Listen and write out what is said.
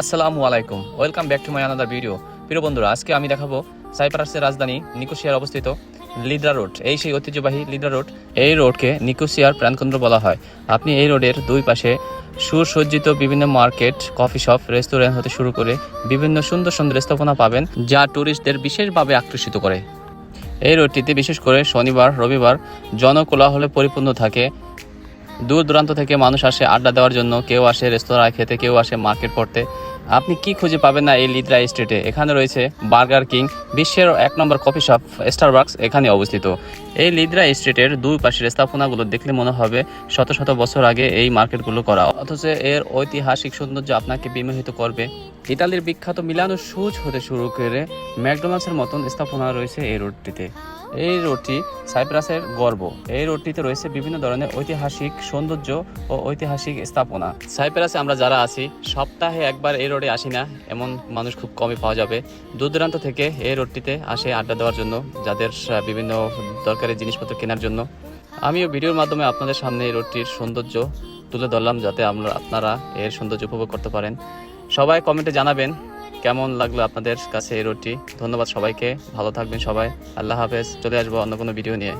আসসালামু আলাইকুম। Welcome back to my another video প্রিয় বন্ধুরা, আজকে আমি দেখাবো সাইপ্রাসের রাজধানী নিকোসিয়ার অবস্থিত লিদ্রা রোড। এই সেই ঐতিহ্যবাহী লিদ্রা রোড, এই রোডকে নিকোসিয়ার প্রাণকেন্দ্র বলা হয়। আপনি এই রোডের দুই পাশে সুসজ্জিত বিভিন্ন মার্কেট, কফি শপ, রেস্টুরেন্ট হতে শুরু করে বিভিন্ন সুন্দর সুন্দর স্থাপনা পাবেন, যা ট্যুরিস্টদের বিশেষভাবে আকর্ষিত করে। এই রোডটিতে বিশেষ করে শনিবার, রবিবার জনকোলাহলে পরিপূর্ণ থাকে দূর দূরান্ত থেকে মানুষ আসে আড্ডা দেওয়ার জন্য, কেউ আসে রেস্তোরাঁ খেতে, কেউ আসে মার্কেট পড়তে। আপনি কি খুঁজে পাবেন না এই লিদ্রা স্ট্রিটে এখানে রয়েছে বার্গার কিং, বিশ্বের এক নম্বর কফি শপ, স্টারবাক্স এখানে অবস্থিত। এই লিদ্রা স্ট্রিটের দুই পাশের স্থাপনাগুলো দেখলে মনে হবে শত শত বছর আগে এই মার্কেটগুলো করা। অথচ এর ঐতিহাসিক সৌন্দর্য আপনাকে বিমোহিত করবে। ইতালির বিখ্যাত মিলানো সুজ হতে শুরু করে ম্যাকডোনাল্ডসের মতন স্থাপনা রয়েছে এই রোডটিতে। এই রোডটি সাইপ্রাসের গর্ব। এই রোডটিতে রয়েছে বিভিন্ন ধরনের ঐতিহাসিক সৌন্দর্য ও ঐতিহাসিক স্থাপনা। সাইপ্রাসে আমরা যারা আছি, সপ্তাহে একবার এই রোডে আসি না, এমন মানুষ খুব কমই পাওয়া যাবে। দূর দূরান্ত থেকে এই রোডটিতে আসে আড্ডা দেওয়ার জন্য, যাদের বিভিন্ন দরকারি জিনিসপত্র কেনার জন্য। আমিও ভিডিওর মাধ্যমে আপনাদের সামনে এই রোডটির সৌন্দর্য তুলে ধরলাম, যাতে আমরা, আপনারা এর সৌন্দর্য উপভোগ করতে পারেন। সবাই কমেন্টে জানাবেন কেমন লাগল আপনাদের কাছে এই রোডটি? ধন্যবাদ সবাইকে। ভালো থাকবেন সবাই। আল্লাহ হাফেজ। চলে আসব অন্য কোনো ভিডিও নিয়ে।